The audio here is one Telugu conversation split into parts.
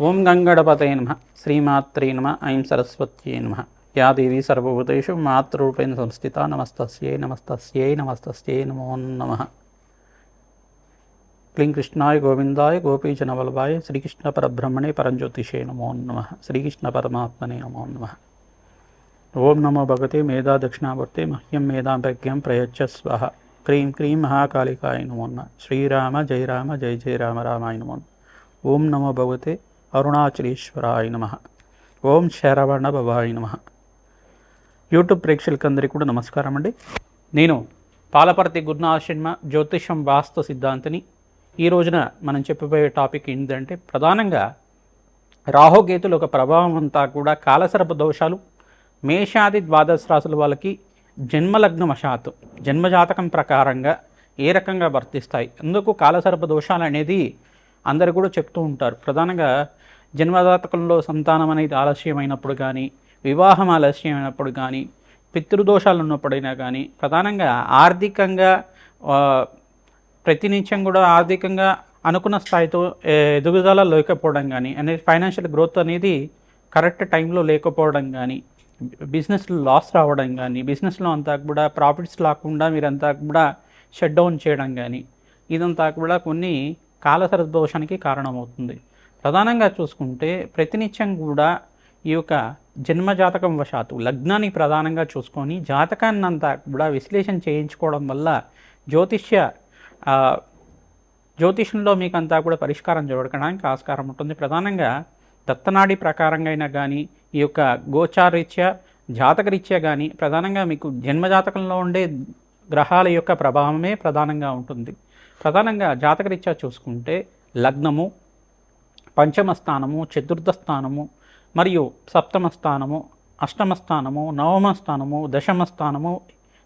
ఓం గంగడపతయ నమ. శ్రీమాత్రే నమ. ఐం సరస్వత్యే నమ. యా దేవి సర్వభూతేషు మాతృరూపేణ సంస్థిత నమస్తస్యై నమస్తస్యై నమస్తస్యై నమో నమ. క్లీం కృష్ణాయ గోవిందాయ గోపీజనవల్లభాయ శ్రీకృష్ణ పరబ్రహ్మణే పరంజ్యోతిషే నమో నమ. శ్రీకృష్ణ పరమాత్మనే నమో నమ. ఓం నమో భగవతే మేధా దక్షిణామూర్తి మహ్యం మేధాంపజ్ఞం ప్రయచ్చ స్వహ. క్రీం క్రీం మహాకాళికాయ నమో నమ. శ్రీరామ జయ రామ జయ జయ రామ రామాయ నమో. ఓం నమో భగవతే అరుణాచలేశ్వరాయ నమ. ఓం శరవణ భవాయ నమ. యూట్యూబ్ ప్రేక్షకులందరికీ కూడా నమస్కారం అండి. నేను పాలపర్తి గురునాశర్మ జ్యోతిషం వాస్తు సిద్ధాంతిని. ఈ రోజున మనం చెప్పబోయే టాపిక్ ఏంటంటే ప్రధానంగా రాహుకేతుల ఒక ప్రభావం అంతా కూడా కాలసర్ప దోషాలు మేషాది ద్వాదశ రాశుల వాళ్ళకి జన్మలగ్న వశాత్తు జన్మజాతకం ప్రకారంగా ఏ రకంగా వర్తిస్తాయి అందుకు కాలసర్ప దోషాలు అనేది అందరు కూడా చెప్తూ ఉంటారు. ప్రధానంగా జన్మదాతకంలో సంతానం అనేది ఆలస్యమైనప్పుడు కానీ వివాహం ఆలస్యమైనప్పుడు కానీ పితృదోషాలు ఉన్నప్పుడైనా కానీ ప్రధానంగా ఆర్థికంగా ప్రతినిత్యం కూడా ఆర్థికంగా అనుకున్న స్థాయితో ఎదుగుదల లేకపోవడం కానీ అనేది ఫైనాన్షియల్ గ్రోత్ అనేది కరెక్ట్ టైంలో లేకపోవడం కానీ బిజినెస్లో లాస్ రావడం కానీ బిజినెస్లో అంతా కూడా ప్రాఫిట్స్ రాకుండా మీరంతా కూడా షట్ డౌన్ చేయడం కానీ ఇదంతా కూడా కొన్ని కాలసర్దోషానికి కారణమవుతుంది. ప్రధానంగా చూసుకుంటే ప్రతినిత్యం కూడా ఈ యొక్క జన్మ జాతకం వశాత్తు లగ్నాన్ని ప్రధానంగా చూసుకొని జాతకాన్ని అంతా కూడా విశ్లేషణ చేయించుకోవడం వల్ల జ్యోతిష్య జ్యోతిష్యంలో జ్యోతిషంలో మీకు అంతా కూడా పరిష్కారం జరగడానికి ఆస్కారం ఉంటుంది. ప్రధానంగా దత్తనాడి ప్రకారంగా అయినా కానీ ఈ యొక్క గోచారీత్యా జాతకరీత్యా కానీ ప్రధానంగా మీకు జన్మజాతకంలో ఉండే గ్రహాల యొక్క ప్రభావమే ప్రధానంగా ఉంటుంది. ప్రధానంగా జాతకరీత్యా చూసుకుంటే లగ్నము పంచమ స్థానము చతుర్థ స్థానము మరియు సప్తమ స్థానము అష్టమ స్థానము నవమ స్థానము దశమ స్థానము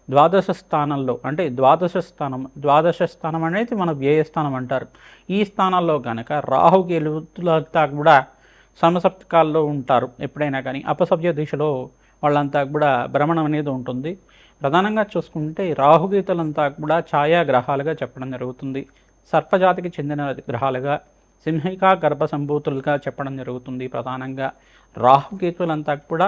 ద్వాదశ స్థానంలో అంటే ద్వాదశ స్థానం ద్వాదశ స్థానం అనేది మన వ్యయ స్థానం అంటారు. ఈ స్థానాల్లో కనుక రాహు గెలుతులంతా కూడా సమసప్తకాల్లో ఉంటారు. ఎప్పుడైనా కానీ అపసభ్య దిశలో వాళ్ళంతా కూడా భ్రమణం అనేది ఉంటుంది. ప్రధానంగా చూసుకుంటే రాహుగీతలంతా కూడా ఛాయా గ్రహాలుగా చెప్పడం జరుగుతుంది. సర్పజాతికి చెందిన గ్రహాలుగా సింహిక గర్భ సంభూతులుగా చెప్పడం జరుగుతుంది ప్రధానంగా. రాహుకేతులంతా కూడా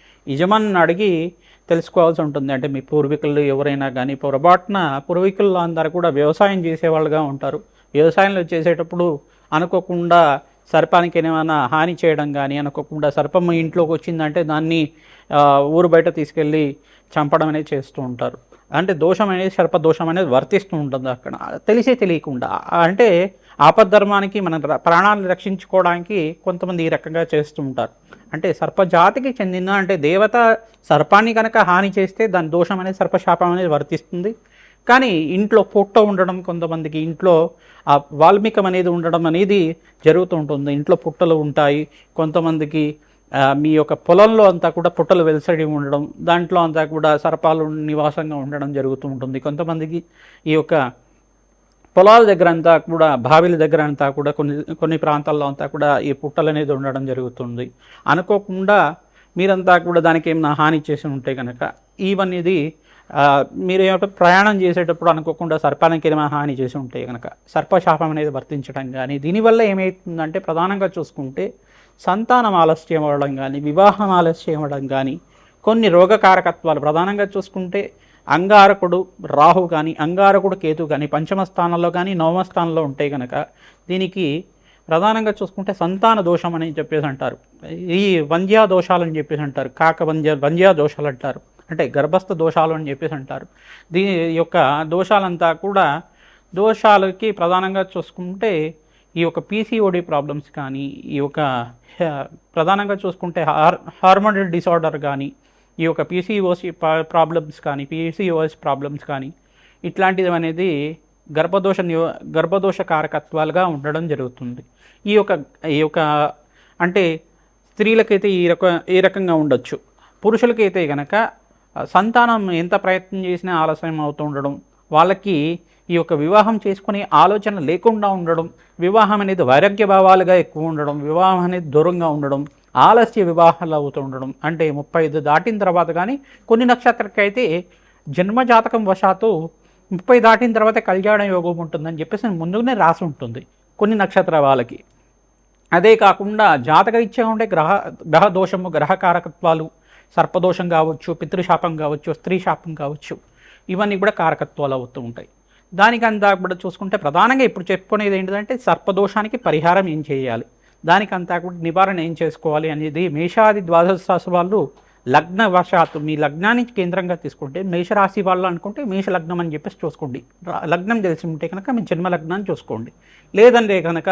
యజమానిని అడిగి తెలుసుకోవాల్సి ఉంటుంది. అంటే మీ పూర్వీకులు ఎవరైనా కానీ పొరపాటున పూర్వీకులు అందరూ కూడా వ్యవసాయం చేసేవాళ్ళుగా ఉంటారు. వ్యవసాయంలో చేసేటప్పుడు అనుకోకుండా సర్పానికి ఏమైనా హాని చేయడం కానీ అనుకోకుండా సర్పం ఇంట్లోకి వచ్చిందంటే దాన్ని ఊరు బయట తీసుకెళ్ళి చంపడం అనేది చేస్తూ ఉంటారు. అంటే దోషం అనేది సర్ప దోషం అనేది వర్తిస్తూ ఉంటుంది అక్కడ. తెలిసే తెలియకుండా. అంటే ఆపద్ధర్మానికి మన ప్రాణాలను రక్షించుకోవడానికి కొంతమంది ఈ రకంగా చేస్తూ ఉంటారు. అంటే సర్పజాతికి చెందిన అంటే దేవత సర్పాన్ని కనుక హాని చేస్తే దాని దోషం అనేది సర్పశాపం అనేది వర్తిస్తుంది. కానీ ఇంట్లో పొట్ట ఉండడం కొంతమందికి ఇంట్లో ఆ వాల్మీకం అనేది ఉండడం అనేది జరుగుతూ ఉంటుంది. ఇంట్లో పుట్టలు ఉంటాయి. కొంతమందికి మీ యొక్క పొలంలో అంతా కూడా పుట్టలు వెలసడి ఉండడం దాంట్లో అంతా కూడా సర్పాలు నివాసంగా ఉండడం జరుగుతూ ఉంటుంది. కొంతమందికి ఈ యొక్క పొలాల దగ్గర అంతా కూడా బావిల దగ్గర అంతా కూడా కొన్ని కొన్ని ప్రాంతాల్లో అంతా కూడా ఈ పుట్టలు అనేది ఉండడం జరుగుతుంది. అనుకోకుండా మీరంతా కూడా దానికి ఏమైనా హాని చేసి ఉంటే కనుక ఇవన్నీది ఆ, మీరు ప్రయాణం చేసేటప్పుడు అనుకోకుండా సర్పానికి ఏమైనా హాని చేసి ఉంటే కనుక సర్పశాపం అనేది వర్తించడం కానీ దీనివల్ల ఏమవుతుందంటే ప్రధానంగా చూసుకుంటే సంతానం ఆలస్యం అవ్వడం కానీ వివాహం ఆలస్యం అవ్వడం కానీ కొన్ని రోగకారకత్వాలు ప్రధానంగా చూసుకుంటే అంగారకుడు రాహు కానీ అంగారకుడు కేతు కానీ పంచమ స్థానంలో కానీ నవమ స్థానంలో ఉంటే కనుక దీనికి ప్రధానంగా చూసుకుంటే సంతాన దోషం అని చెప్పేసి అంటారు. ఈ వంజ్యా దోషాలు అని చెప్పేసి అంటారు. కాక వంధ్య వంజ్యా దోషాలు అంటారు. అంటే గర్భస్థ దోషాలు అని చెప్పేసి అంటారు. దీని యొక్క దోషాలంతా కూడా దోషాలకి ప్రధానంగా చూసుకుంటే ఈ యొక్క పీసీఓడి ప్రాబ్లమ్స్ కానీ ఈ యొక్క ప్రధానంగా చూసుకుంటే హార్ హార్మోనల్ డిసార్డర్ కానీ ఈ యొక్క పీసీఓసి ప్రాబ్లమ్స్ కానీ పీసీఓఎస్ ప్రాబ్లమ్స్ కానీ ఇట్లాంటిది అనేది గర్భదోష నివ గర్భదోష కారకత్వాలుగా ఉండడం జరుగుతుంది. ఈ యొక్క ఈ యొక్క అంటే స్త్రీలకైతే ఈ రక ఈ రకంగా ఉండొచ్చు. పురుషులకైతే కనుక సంతానం ఎంత ప్రయత్నం చేసినా ఆలస్యం అవుతూ ఉండడం వాళ్ళకి ఈ యొక్క వివాహం చేసుకునే ఆలోచన లేకుండా ఉండడం వివాహం అనేది వైరాగ్య భావాలుగా ఎక్కువ ఉండడం వివాహం అనేది దూరంగా ఉండడం ఆలస్య వివాహాలు అవుతూ ఉండడం అంటే ముప్పై ఐదు దాటిన తర్వాత కానీ కొన్ని నక్షత్రకైతే జన్మజాతకం వశాత్తు ముప్పై దాటిన తర్వాత కళ్యాణ యోగం ఉంటుందని చెప్పేసి ముందుగానే రాసి ఉంటుంది కొన్ని నక్షత్ర వాళ్ళకి. అదే కాకుండా జాతక ఇచ్చే ఉండే గ్రహ గ్రహ దోషము గ్రహ కారకత్వాలు సర్పదోషం కావచ్చు పితృశాపం కావచ్చు స్త్రీ శాపం కావచ్చు ఇవన్నీ కూడా కారకత్వాలు అవుతూ ఉంటాయి. దానికంతా కూడా చూసుకుంటే ప్రధానంగా ఇప్పుడు చెప్పుకునేది ఏంటంటే సర్పదోషానికి పరిహారం ఏం చేయాలి? దానికంతా కూడా నివారణ ఏం చేసుకోవాలి అనేది మేషాది ద్వాదశ రాశి వాళ్ళు లగ్న వశాత్తు మీ లగ్నాన్ని కేంద్రంగా తీసుకుంటే మేషరాశి వాళ్ళు అనుకుంటే మేష లగ్నం అని చెప్పేసి చూసుకోండి. లగ్నం తెలిసి ఉంటే కనుక మీ జన్మ లగ్నాన్ని చూసుకోండి. లేదంటే కనుక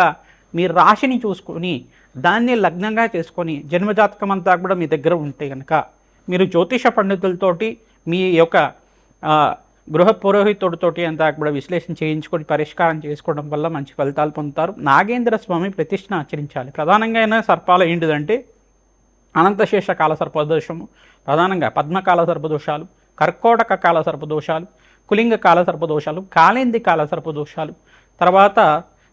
మీ రాశిని చూసుకొని దాన్ని లగ్నంగా చేసుకొని జన్మజాతకం అంతా కూడా మీ దగ్గర ఉంటే కనుక మీరు జ్యోతిష పండితులతోటి మీ యొక్క గృహ పురోహితుడితోటి అంతా కూడా విశ్లేషణ చేయించుకొని పరిష్కారం చేసుకోవడం వల్ల మంచి ఫలితాలు పొందుతారు. నాగేంద్ర స్వామి ప్రతిష్ఠను ఆచరించాలి. ప్రధానంగా అయినా సర్పాలు ఏంటిదంటే అనంతశేష కాల సర్పదోషము ప్రధానంగా పద్మకాల సర్పదోషాలు కర్కోటక కాల సర్పదోషాలు కులింగ కాల సర్పదోషాలు కాళేంది కాల సర్పదోషాలు తర్వాత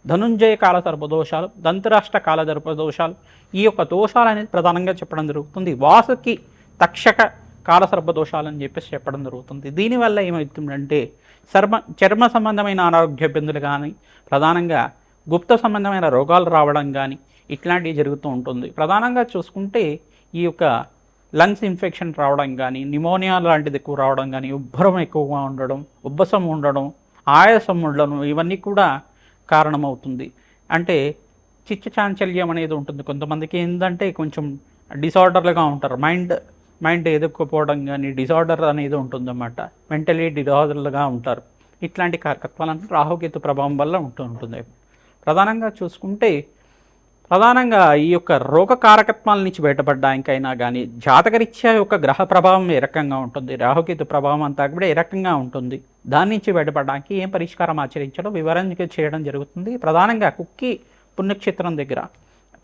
ధనుంజయ కాల సర్పదోషాలు దంతరాష్ట్ర కాల సర్పదోషాలు ఈ యొక్క దోషాలు అనేది ప్రధానంగా చెప్పడం జరుగుతుంది. వాసుకి తక్షక కాల దోషాలని చెప్పేసి చెప్పడం జరుగుతుంది. దీనివల్ల ఏమవుతుందంటే చర్మ చర్మ సంబంధమైన అనారోగ్య ఇబ్బందులు కానీ ప్రధానంగా గుప్త సంబంధమైన రోగాలు రావడం కానీ ఇట్లాంటివి జరుగుతూ ఉంటుంది. ప్రధానంగా చూసుకుంటే ఈ యొక్క లంగ్స్ ఇన్ఫెక్షన్ రావడం కానీ నిమోనియా లాంటిది ఎక్కువ రావడం కానీ ఉబ్బరం ఎక్కువగా ఉండడం ఉబ్బసం ఉండడం ఆయాసం ఉండడం ఇవన్నీ కూడా కారణమవుతుంది. అంటే చిచ్చ చాంచల్యం అనేది ఉంటుంది. కొంతమందికి ఏంటంటే కొంచెం డిసార్డర్లుగా ఉంటారు. మైండ్ మైండ్ ఎదుర్కోపోవడం కానీ డిజార్డర్ అనేది ఉంటుందన్నమాట. మెంటలీ డిజార్డర్లుగా ఉంటారు. ఇట్లాంటి కారకత్వాలను రాహుకేతు ప్రభావం వల్ల ఉంటూ ఉంటుంది. ప్రధానంగా చూసుకుంటే ప్రధానంగా ఈ యొక్క రోగ కారకత్వాల నుంచి బయటపడడానికైనా కానీ జాతకరీత్యా యొక్క గ్రహ ప్రభావం ఏ రకంగా ఉంటుంది రాహుకేతు ప్రభావం అంతా కూడా ఏ రకంగా ఉంటుంది దాని నుంచి బయటపడడానికి ఏం పరిష్కారం ఆచరించడం వివరంగా చేయడం జరుగుతుంది. ప్రధానంగా కుక్కి పుణ్యక్షేత్రం దగ్గర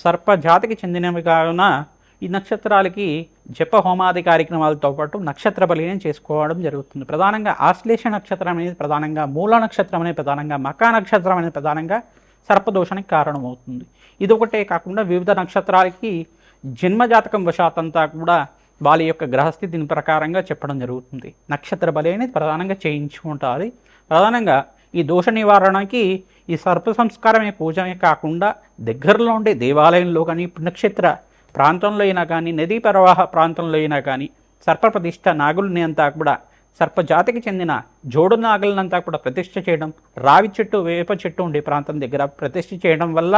సర్పజాతికి చెందినవి కావున ఈ నక్షత్రాలకి జప హోమాది కార్యక్రమాలతో పాటు నక్షత్ర బలిని చేసుకోవడం జరుగుతుంది. ప్రధానంగా ఆశ్లేష నక్షత్రం అనేది ప్రధానంగా మూల నక్షత్రం అనేది ప్రధానంగా మకా నక్షత్రం అనేది ప్రధానంగా సర్పదోషానికి కారణమవుతుంది. ఇదొకటే కాకుండా వివిధ నక్షత్రాలకి జన్మజాతకం వశాతంతా కూడా వాళ్ళ యొక్క గ్రహస్థితిని ప్రకారంగా చెప్పడం జరుగుతుంది. నక్షత్ర బలి అనేది ప్రధానంగా చేయించుకుంటారు. ప్రధానంగా ఈ దోష నివారణకి ఈ సర్ప సంస్కారమే పూజమే కాకుండా దగ్గరలో ఉండే దేవాలయంలో కానీ పుణ్యక్షేత్ర ప్రాంతంలో అయినా కానీ నదీ ప్రవాహ ప్రాంతంలో అయినా కానీ సర్ప ప్రతిష్ట నాగుల్ని అంతా కూడా సర్పజాతికి చెందిన జోడు నాగులనంతా కూడా ప్రతిష్ఠ చేయడం రావి చెట్టు వేప చెట్టు ఉండే ప్రాంతం దగ్గర ప్రతిష్ఠ చేయడం వల్ల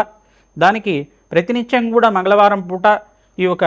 దానికి ప్రతినిత్యం కూడా మంగళవారం పూట ఈ యొక్క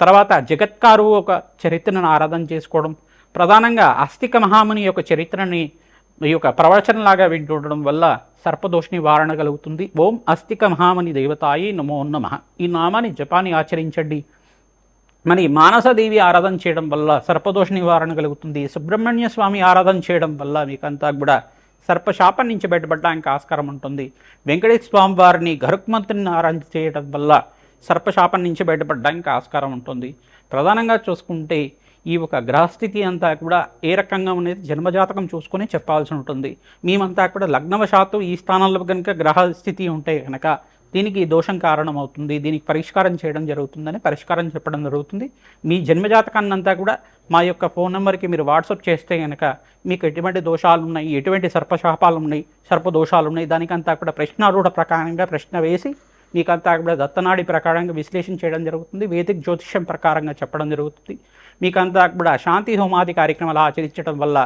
తర్వాత జగత్కారు ఒక చరిత్రను ఆరాధన చేసుకోవడం ప్రధానంగా అస్తిక మహాముని యొక్క చరిత్రని ఈ యొక్క ప్రవచనలాగా వింటుండడం వల్ల సర్పదోష నివారణ కలుగుతుంది. ఓం అస్థిక మహామని దేవతాయి నమో నమ. ఈ నామాన్ని జపాన్ని ఆచరించండి. మరి మానసదేవి ఆరాధన చేయడం వల్ల సర్పదోష నివారణ కలుగుతుంది. సుబ్రహ్మణ్య స్వామి ఆరాధన చేయడం వల్ల మీకంతా కూడా సర్పశాపం నుంచి బయటపడడానికి ఆస్కారం ఉంటుంది. వెంకటేశ్వర స్వామి వారిని గరుక్మంతుని ఆరాధన చేయడం వల్ల సర్పశాపం నుంచి బయటపడడానికి ఆస్కారం ఉంటుంది. ప్రధానంగా చూసుకుంటే ఈ ఒక గ్రహస్థితి అంతా కూడా ఏ రకంగా ఉన్నది? జన్మజాతకం చూసుకొని చెప్పాల్సి ఉంటుంది. మేమంతా కూడా లగ్నవశాత్తు ఈ స్థానంలో కనుక గ్రహస్థితి ఉంటే కనుక దీనికి దోషం కారణమవుతుంది. దీనికి పరిష్కారం చేయడం జరుగుతుందని పరిష్కారం చెప్పడం జరుగుతుంది. మీ జన్మజాతకాన్ని అంతా కూడా మా యొక్క ఫోన్ నెంబర్కి మీరు వాట్సాప్ చేస్తే కనుక మీకు ఎటువంటి దోషాలు ఉన్నాయి? ఎటువంటి సర్పశాపాలు ఉన్నాయి? సర్ప దోషాలు ఉన్నాయి? దానికంతా కూడా ప్రశ్నారూఢ ప్రకారంగా ప్రశ్న వేసి మీకంతా కూడా దత్తనాడి ప్రకారంగా విశ్లేషణ చేయడం జరుగుతుంది. వేదిక జ్యోతిష్యం ప్రకారంగా చెప్పడం జరుగుతుంది. మీకంతా కూడా శాంతి హోమాది కార్యక్రమాలు ఆచరించడం వల్ల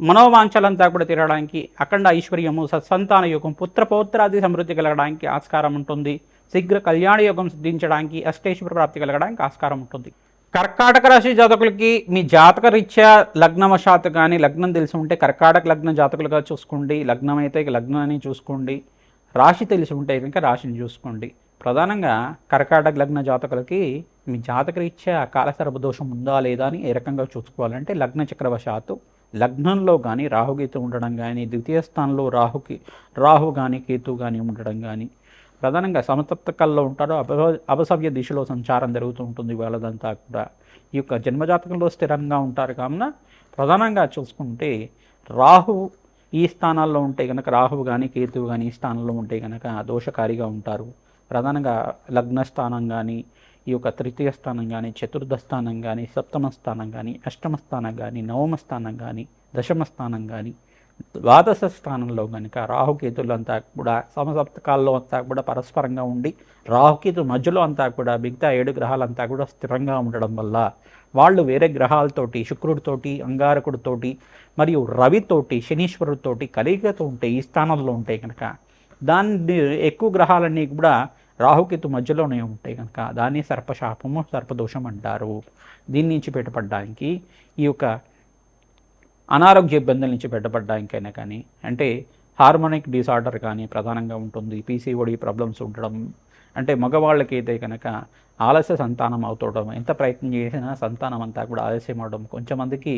మనోవాంఛలంతా కూడా తిరగడానికి అఖండ ఐశ్వర్యము సత్సంతాన యోగం పుత్రపౌత్రాది సమృద్ధి కలగడానికి ఆస్కారం ఉంటుంది. శీఘ్ర కళ్యాణ యోగం సిద్ధించడానికి అష్టేశ్వర ప్రాప్తి కలగడానికి ఆస్కారం ఉంటుంది. కర్కాటక రాశి జాతకులకి మీ జాతక రీత్యా లగ్నవశాత్తు కానీ లగ్నం తెలిసి ఉంటే కర్కాటక లగ్న జాతకులుగా చూసుకోండి. లగ్నం అయితే లగ్నాన్ని చూసుకోండి. రాశి తెలిసి ఉంటే కనుక రాశిని చూసుకోండి. ప్రధానంగా కర్కాటక లగ్న జాతకులకి మీ జాతకరీత్యా కాలసర్ప దోషం ఉందా లేదా అని ఏ రకంగా చూసుకోవాలంటే లగ్న చక్రవశాత్తు లగ్నంలో కానీ రాహుగీతం ఉండడం కానీ ద్వితీయ స్థానంలో రాహుకి రాహు కానీ కేతు కానీ ఉండడం కానీ ప్రధానంగా సమతప్తకల్లో ఉంటారో. అప అపసవ్య దిశలో సంచారం జరుగుతూ ఉంటుంది వాళ్ళదంతా కూడా. ఈ యొక్క జన్మజాతకంలో స్థిరంగా ఉంటారు కావున ప్రధానంగా చూసుకుంటే రాహు ఈ స్థానాల్లో ఉంటే కనుక రాహువు కానీ కేతువు కానీ ఈ స్థానంలో ఉంటే కనుక దోషకారిగా ఉంటారు. ప్రధానంగా లగ్న స్థానం కానీ ఈ యొక్క తృతీయ స్థానం కానీ చతుర్థ స్థానం కానీ సప్తమ స్థానం కానీ అష్టమ స్థానం కానీ నవమ స్థానం కానీ దశమ స్థానం కానీ ద్వాదశ స్థానంలో కనుక రాహుకేతులు అంతా కూడా సమసప్తకాల్లో అంతా కూడా పరస్పరంగా ఉండి రాహుకేతు మధ్యలో అంతా కూడా మిగతా ఏడు గ్రహాలంతా కూడా స్థిరంగా ఉండడం వల్ల వాళ్ళు వేరే గ్రహాలతోటి శుక్రుడితోటి అంగారకుడితోటి మరియు రవితోటి శనీశ్వరుడితోటి కలిగతో ఉంటే ఈ స్థానంలో ఉంటాయి కనుక దాన్ని ఎక్కువ గ్రహాలన్నీ కూడా రాహుకేతు మధ్యలోనే ఉంటాయి కనుక దాన్ని సర్పశాపము సర్పదోషం అంటారు. దీని నుంచి బయటపడడానికి ఈ యొక్క అనారోగ్య ఇబ్బందుల నుంచి బయటపడడానికైనా కానీ అంటే హార్మోనిక్ డిసార్డర్ కానీ ప్రధానంగా ఉంటుంది పీసీఓడి ప్రాబ్లమ్స్ ఉండడం అంటే మగవాళ్ళకి అయితే కనుక ఆలస్య సంతానం అవుతుండడం ఎంత ప్రయత్నం చేసినా సంతానం అంతా కూడా ఆలస్యం అవడం కొంచెమందికి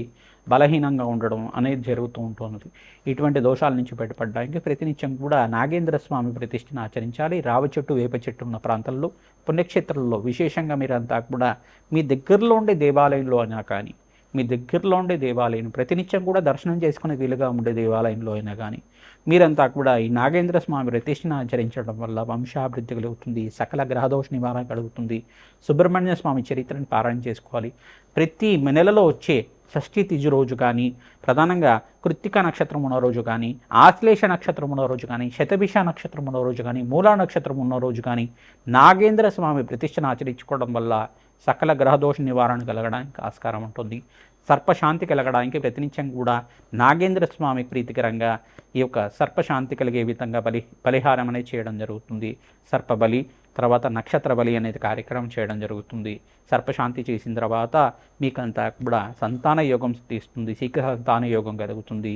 బలహీనంగా ఉండడం అనేది జరుగుతూ ఉంటుంది. ఇటువంటి దోషాల నుంచి బయటపడడానికి ప్రతినిత్యం కూడా నాగేంద్ర స్వామి ప్రతిష్టను ఆచరించాలి. రావి చెట్టు వేప చెట్టు ఉన్న ప్రాంతంలో పుణ్యక్షేత్రంలో విశేషంగా మీరంతా కూడా మీ దగ్గరలో ఉండే దేవాలయంలో అయినా కానీ మీ దగ్గరలో ఉండే దేవాలయం ప్రతినిత్యం కూడా దర్శనం చేసుకునే వీలుగా ఉండే దేవాలయంలో అయినా కానీ మీరంతా కూడా ఈ నాగేంద్ర స్వామి ప్రతిష్టను ఆచరించడం వల్ల వంశాభివృద్ధి కలుగుతుంది సకల గ్రహదోష నివారణ కలుగుతుంది సుబ్రహ్మణ్య స్వామి చరిత్రను పారాయణ చేసుకోవాలి. ప్రతి నెలలో వచ్చే షష్ఠీ తిజు రోజు కానీ ప్రధానంగా కృత్తిక నక్షత్రం ఉన్న రోజు కానీ ఆశ్లేష నక్షత్రం ఉన్న రోజు కానీ శతభిష నక్షత్రం ఉన్న రోజు కానీ మూలా నక్షత్రం ఉన్న రోజు కానీ నాగేంద్ర స్వామి ప్రతిష్టను ఆచరించుకోవడం వల్ల సకల గ్రహదోష నివారణ కలగడానికి ఆస్కారం ఉంటుంది. సర్పశాంతి కలగడానికి ప్రతినిత్యం కూడా నాగేంద్ర స్వామి ప్రీతికరంగా ఈ యొక్క సర్పశాంతి కలిగే విధంగా బలి బలిహారం అనేది చేయడం జరుగుతుంది. సర్పబలి తర్వాత నక్షత్ర బలి అనేది కార్యక్రమం చేయడం జరుగుతుంది. సర్పశాంతి చేసిన తర్వాత మీకంతా కూడా సంతాన యోగం తీస్తుంది. శీఘ్ర సంతాన యోగం కలుగుతుంది.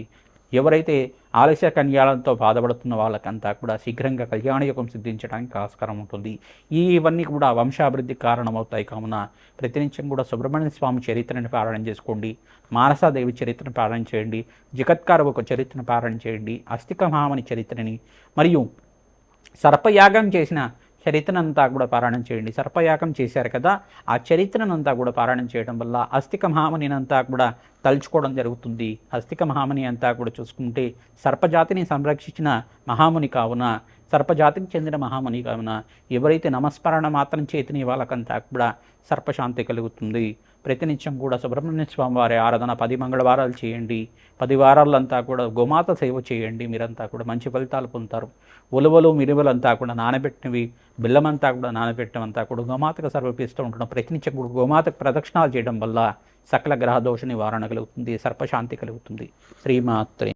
ఎవరైతే ఆలస్య కన్యాలతో బాధపడుతున్న వాళ్ళకంతా కూడా శీఘ్రంగా కళ్యాణ యోగం సిద్ధించడానికి ఆస్కారం ఉంటుంది. ఈ ఇవన్నీ కూడా వంశాభివృద్ధికి కారణమవుతాయి. కావున ప్రతినిత్యం కూడా సుబ్రహ్మణ్య స్వామి చరిత్రను పారాయణ చేసుకోండి. మానసాదేవి చరిత్రను పారాయణ చేయండి. జగత్కారు ఒక చరిత్రను పారాయణ చేయండి. అస్థిక మహామని చరిత్రని మరియు సర్పయాగం చేసిన చరిత్రనంతా కూడా పారాయణం చేయండి. సర్పయాగం చేశారు కదా ఆ చరిత్రనంతా కూడా పారాయణం చేయడం వల్ల అస్థిక మహామనినంతా కూడా తలుచుకోవడం జరుగుతుంది. హస్తిక మహాముని అంతా కూడా చూసుకుంటే సర్పజాతిని సంరక్షించిన మహాముని కావున సర్పజాతికి చెందిన మహాముని కావున ఎవరైతే నమస్మరణ మాత్రం చేతిని వాళ్ళకంతా కూడా సర్పశాంతి కలుగుతుంది. ప్రతినిత్యం కూడా సుబ్రహ్మణ్య స్వామి వారి ఆరాధన పది మంగళవారాలు చేయండి. పది వారాలంతా కూడా గోమాత సేవ చేయండి. మీరంతా కూడా మంచి ఫలితాలు పొందుతారు. ఉలవలు మిరువలంతా కూడా నానబెట్టినవి బిల్లమంతా కూడా నానబెట్టమంతా కూడా గోమాతకు సమర్పిస్తూ ఉంటున్నాం. ప్రతినిత్యం కూడా గోమాతకు ప్రదక్షిణాలు చేయడం వల్ల సకల గ్రహ దోష నివారణ కలుగుతుంది సర్పశాంతి కలుగుతుంది. శ్రీమాత్రే